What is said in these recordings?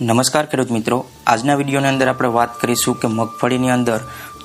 નમસ્કાર ખેડૂત મિત્રો. આજના વિડીયોની અંદર આપણે વાત કરીશું કે મગફળીની અંદર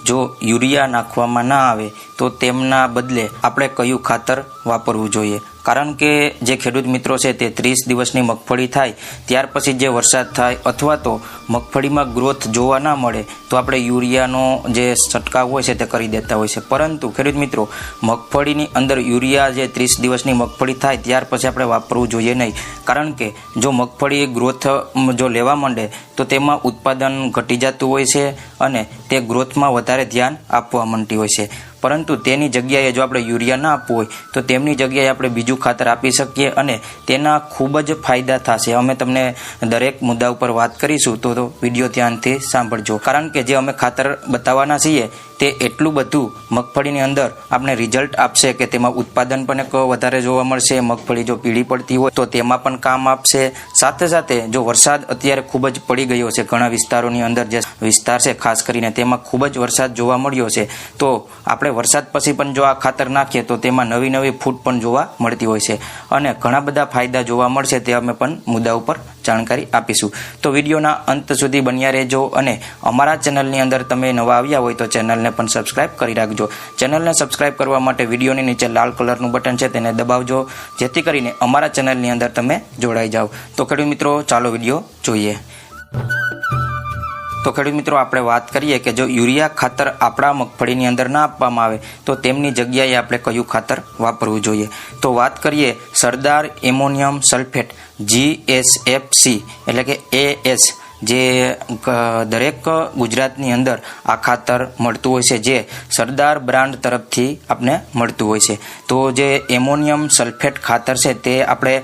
જો યુરિયા નાખવામાં ના આવે, તો તેમના બદલે આપણે કયું ખાતર વાપરવું જોઈએ? કારણ કે જે ખેડૂત મિત્રો છે તે ત્રીસ દિવસની મગફળી થાય, ત્યાર પછી જે વરસાદ થાય અથવા તો મગફળીમાં ગ્રોથ જોવા ના મળે, તો આપણે યુરિયાનો જે છંટકાવ હોય છે તે કરી દેતા હોય છે. પરંતુ ખેડૂત મિત્રો, મગફળીની અંદર યુરિયા જે ત્રીસ દિવસની મગફળી થાય, ત્યાર પછી આપણે વાપરવું જોઈએ નહીં. કારણ કે જો મગફળી ગ્રોથ જો લેવા માંડે, તો તેમાં ઉત્પાદન ઘટી જતું હોય છે અને તે ગ્રોથમાં વધારે ધ્યાન આપવા માંડતી હોય છે. પરંતુ તેની જગ્યાએ જો આપણે યુરિયા ના આપવું હોય, તો તેમની જગ્યાએ આપણે બીજું ખાતર આપી શકીએ અને તેના ખૂબ જ ફાયદા થશે. અમે તમને દરેક મુદ્દા ઉપર વાત કરીશું તો વીડિયો ધ્યાનથી સાંભળજો. કારણ કે જે અમે ખાતર બતાવવાના છીએ તે એટલું બધું મગફળીની અંદર આપણે રિઝલ્ટ આપશે કે તેમાં ઉત્પાદન પણ વધારે જોવા મળશે, મગફળી જો પીળી પડતી હોય તો તેમાં પણ કામ આપશે. સાથે સાથે જો વરસાદ અત્યારે ખૂબ જ પડી ગયો છે, ઘણા વિસ્તારોની અંદર જે વિસ્તાર છે, ખાસ કરીને તેમાં ખૂબ જ વરસાદ જોવા મળ્યો છે, તો આપણે વરસાદ પછી પણ જો આ ખાતર નાખીએ તો તેમાં નવી નવી ફૂટ પણ જોવા મળતી હોય છે. અને ઘણા બધા ફાયદા જોવા મળશે તે અમે પણ મુદ્દા ઉપર જાણકારી આપીશું. તો વિડીયોના અંત સુધી બન્યા રહેજો અને અમારા ચેનલની અંદર તમે નવા આવ્યા હોય તો ચેનલને પણ સબસ્ક્રાઇબ કરી રાખજો. ચેનલને સબસ્ક્રાઇબ કરવા માટે વિડીયોની નીચે લાલ કલરનું બટન છે તેને દબાવજો, જેથી કરીને અમારા ચેનલની અંદર તમે જોડાઈ જાઓ. તો ખેડૂત મિત્રો, ચાલો વીડિયો જોઈએ. તો ખેડૂત મિત્રો, આપણે વાત કરીએ કે જો યુરિયા ખાતર આપણા મગફળીની અંદર ના આપવામાં આવે, તો તેમની જગ્યાએ આપણે કયું ખાતર વાપરવું જોઈએ? તો વાત કરીએ સરદાર એમોનિયમ સલ્ફેટ જીએસએફસી એટલે કે એએસ જે દરેક ગુજરાતની અંદર આ ખાતર મળતું હોય છે, જે સરદાર બ્રાન્ડ તરફથી આપણે મળતું હોય છે. તો જે એમોનિયમ સલ્ફેટ ખાતર છે, તે આપણે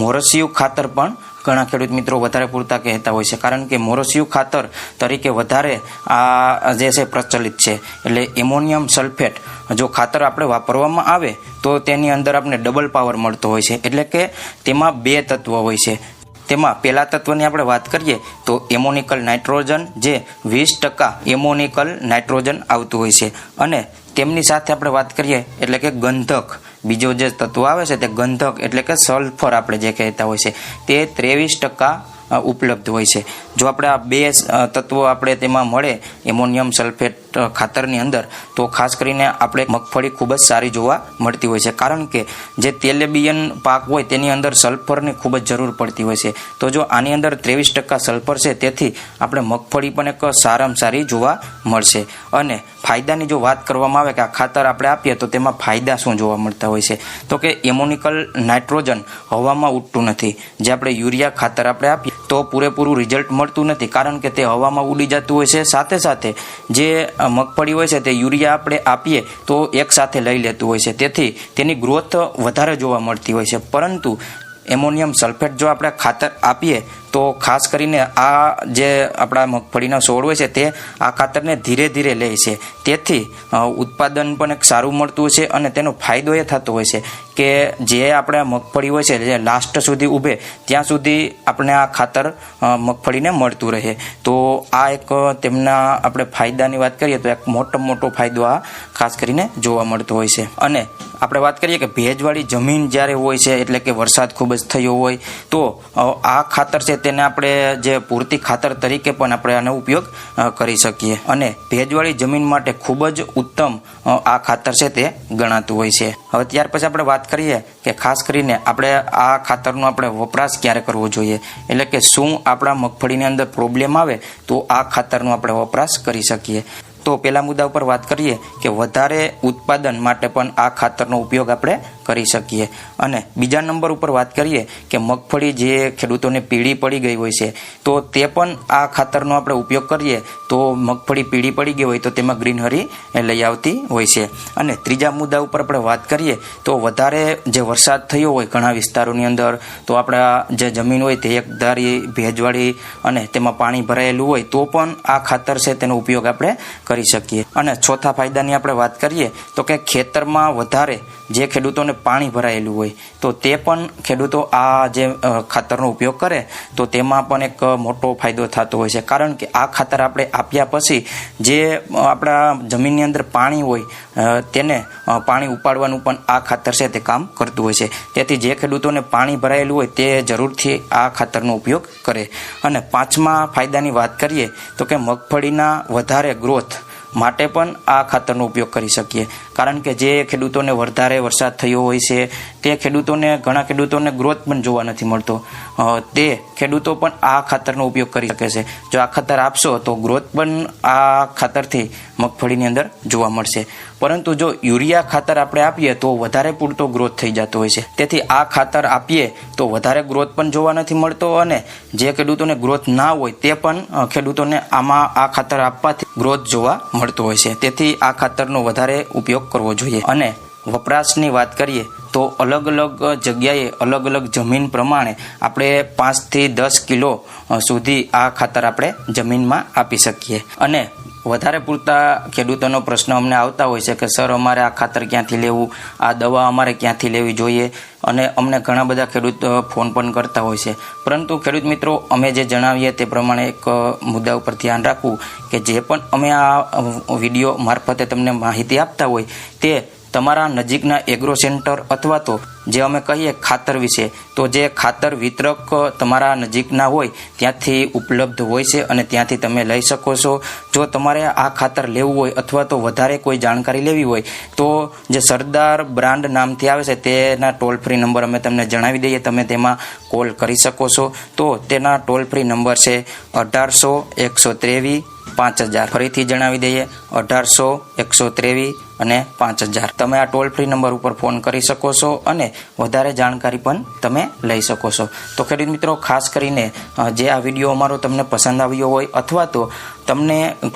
મોરસિયું ખાતર પણ ઘણા ખેડૂત મિત્રો વધારે પૂરતા કહેતા હોય છે, કારણ કે મોરસિયું ખાતર તરીકે વધારે આ જે છે પ્રચલિત છે. એટલે એમોનિયમ સલ્ફેટ જો ખાતર આપણે વાપરવામાં આવે, તો તેની અંદર આપણે ડબલ પાવર મળતો હોય છે. એટલે કે તેમાં બે તત્વ હોય છે. તેમાં પહેલા તત્વની આપણે વાત કરીએ, તો એમોનિકલ નાઇટ્રોજન જે વીસ ટકા એમોનિકલ નાઇટ્રોજન આવતું હોય છે. અને તેમની સાથે આપણે વાત કરીએ, એટલે કે ગંધક. બીજો જે તત્વ આવે છે તે ગંધક એટલે કે સલ્ફર આપણે જે કહેતા હોય છે તે ત્રેવીસ ટકા ઉપલબ્ધ હોય છે. જો આપણે આ બે તત્વો આપણે તેમાં મળે, એમોનિયમ સલ્ફેટ ખાતરની અંદર, તો ખાસ કરીને આપણે મગફળી ખૂબ જ સારી જોવા મળતી હોય છે. કારણ કે જે તેલેબિયન પાક હોય તેની અંદર સલ્ફરની ખૂબ જ જરૂર પડતી હોય છે. તો જો આની અંદર ત્રેવીસ ટકા સલ્ફર છે, તેથી આપણે મગફળી પણ એક સારામાં સારી જોવા મળશે. અને ફાયદાની જો વાત કરવામાં આવે કે આ ખાતર આપણે આપીએ, તો તેમાં ફાયદા શું જોવા મળતા હોય છે? તો કે એમોનિકલ નાઇટ્રોજન હવામાં ઉઠતું નથી. જે આપણે યુરિયા ખાતર આપણે આપીએ, તો પૂરેપૂરું રિઝલ્ટ મળતું નથી, કારણ કે તે હવામાં ઉડી જતું હોય છે. સાથે સાથે જે મગફળી હોય છે તે યુરિયા આપણે આપીએ તો એક સાથે લઈ લેતું હોય છે. તેથી તેની ગ્રોથ વધારે જોવા મળતી હોય છે. પરંતુ એમોનિયમ સલ્ફેટ જો આપણે ખાતર આપીએ તો ખાસ કરીને આ જે આપણા મગફળીના છોડ હોય છે, તે આ ખાતરને ધીરે ધીરે લે છે. તેથી ઉત્પાદન પણ એક સારું મળતું છે અને તેનો ફાયદો એ થતો હોય છે કે જે આપણે મગફળી હોય છે, જે લાસ્ટ સુધી ઊભે, ત્યાં સુધી આપણે આ ખાતર મગફળીને મળતું રહે. તો આ એક તેમના આપણે ફાયદાની વાત કરીએ તો એક મોટો મોટો ફાયદો આ ખાસ કરીને જોવા મળતો હોય છે. અને આપણે વાત કરીએ કે ભેજવાળી જમીન જ્યારે હોય છે, એટલે કે વરસાદ ખૂબ જ થયો હોય, તો આ ખાતર છે તેને આપણે જે પૂરતી ખાતર તરીકે પણ આપણે આનો ઉપયોગ કરી શકીએ. અને ભેજવાળી જમીન માટે ખૂબ જ ઉત્તમ આ ખાતર છે તે ગણાતું હોય છે. હવે ત્યાર પછી આપણે વાત કરીએ કે ખાસ કરીને આપણે આ ખાતરનો આપણે વપરાશ ક્યારે કરવો જોઈએ? એટલે કે શું આપણા મગફળીની અંદર પ્રોબ્લેમ આવે, તો આ ખાતરનો આપણે વપરાશ કરી શકીએ. તો પેલા મુદ્દા ઉપર વાત કરીએ કે વધારે ઉત્પાદન માટે પણ આ ખાતરનો ઉપયોગ આપણે કરી શકીએ. અને બીજા નંબર ઉપર વાત કરીએ કે મગફળી જે ખેડૂતોને પીળી પડી ગઈ હોય છે, તો તે પણ આ ખાતરનો આપણે ઉપયોગ કરીએ તો મગફળી પીળી પડી ગઈ હોય તો તેમાં ગ્રીનહરી લઈ આવતી હોય છે. અને ત્રીજા મુદ્દા ઉપર આપણે વાત કરીએ તો વધારે જે વરસાદ થયો હોય ઘણા વિસ્તારોની અંદર, તો આપણા જે જમીન હોય તે એકધારી ભેજવાળી અને તેમાં પાણી ભરાયેલું હોય, તો પણ આ ખાતર છે તેનો ઉપયોગ આપણે કરી શકીએ. અને ચોથા ફાયદાની આપણે વાત કરીએ તો કે ખેતરમાં વધારે જે ખેડૂતોને પાણી ભરાયેલું હોય, તો તે પણ ખેડૂતો આ જે ખાતરનો ઉપયોગ કરે, તો તેમાં પણ એક મોટો ફાયદો થતો હોય છે. કારણ કે આ ખાતર આપણે આપ્યા પછી જે આપણા જમીનની અંદર પાણી હોય તેને પાણી ઉપાડવાનું પણ આ ખાતર છે તે કામ કરતું હોય છે. તેથી જે ખેડૂતોને પાણી ભરાયેલું હોય, તે જરૂરથી આ ખાતરનો ઉપયોગ કરે. અને પાંચમા ફાયદાની વાત કરીએ, તો કે મગફળીના વધારે ગ્રોથ માટે પણ આ ખાતરનો ઉપયોગ કરી શકીએ. કારણ કે જે ખેડૂતોને વધારે વરસાદ થયો હોય છે, તે ખેડૂતોને, ઘણા ખેડૂતોને ગ્રોથ પણ જોવા નથી મળતો. તે ખેડૂતો પણ આ ખાતરનો ઉપયોગ કરી શકે છે. જો આ ખાતર આપશો, તો ગ્રોથ પણ આ ખાતરથી મગફળીની અંદર જોવા મળશે. પરંતુ જો યુરિયા ખાતર આપણે આપીએ, તો વધારે પૂરતો ગ્રોથ થઈ જતો હોય છે. તેથી આ ખાતર આપીએ, તો વધારે ગ્રોથ પણ જોવા નથી મળતો અને જે ખેડૂતોને ગ્રોથ ના હોય, તે પણ ખેડૂતોને આમાં આ ખાતર આપવાથી ગ્રોથ જોવા મળતો હોય છે. તેથી આ ખાતરનો વધારે ઉપયોગ કરવો જોઈએ. અને વપરાશની વાત કરીએ તો અલગ અલગ જગ્યાએ અલગ અલગ જમીન પ્રમાણે આપણે પાંચથી દસ કિલો સુધી આ ખાતર આપણે જમીનમાં આપી શકીએ. અને વધારે પૂરતા ખેડૂતોનો પ્રશ્ન અમને આવતા હોય છે કે, સર, અમારે આ ખાતર ક્યાંથી લેવું? આ દવા અમારે ક્યાંથી લેવી જોઈએ? અને અમને ઘણા બધા ખેડૂત ફોન પણ કરતા હોય છે. પરંતુ ખેડૂત મિત્રો, અમે જે જણાવીએ તે પ્રમાણે એક મુદ્દા ઉપર ધ્યાન રાખવું કે જે પણ અમે આ વીડિયો મારફતે તમને માહિતી આપતા હોય તે તમારા નજીકના એગ્રો સેન્ટર અથવા તો જે અમે કહીએ ખાતર વિશે, તો જે ખાતર વિતરક તમારા નજીકના હોય, ત્યાંથી ઉપલબ્ધ હોય છે અને ત્યાંથી તમે લઈ શકો છો. જો તમારે આ ખાતર લેવું હોય અથવા તો વધારે કોઈ જાણકારી લેવી હોય, તો જે સરદાર બ્રાન્ડ નામથી આવે છે, તેના ટોલ ફ્રી નંબર અમે તમને જણાવી દઈએ, તમે તેમાં કોલ કરી શકો છો. તો તેના ટોલ ફ્રી નંબર છે અઢારસો એકસો ત્રેવીસ પાંચ હજાર. ફરીથી જણાવી દઈએ, અઢારસો, એકસો ત્રેવીસ અને પાંચ હજાર. તમે આ ટોલ ફ્રી નંબર ઉપર ફોન કરી શકો છો અને વધારે જાણકારી પણ તમે લઈ શકો છો. તો ખેડૂત મિત્રો, ખાસ કરીને જે આ વીડિયો અમારો તમને પસંદ આવ્યો હોય અથવા તો તમને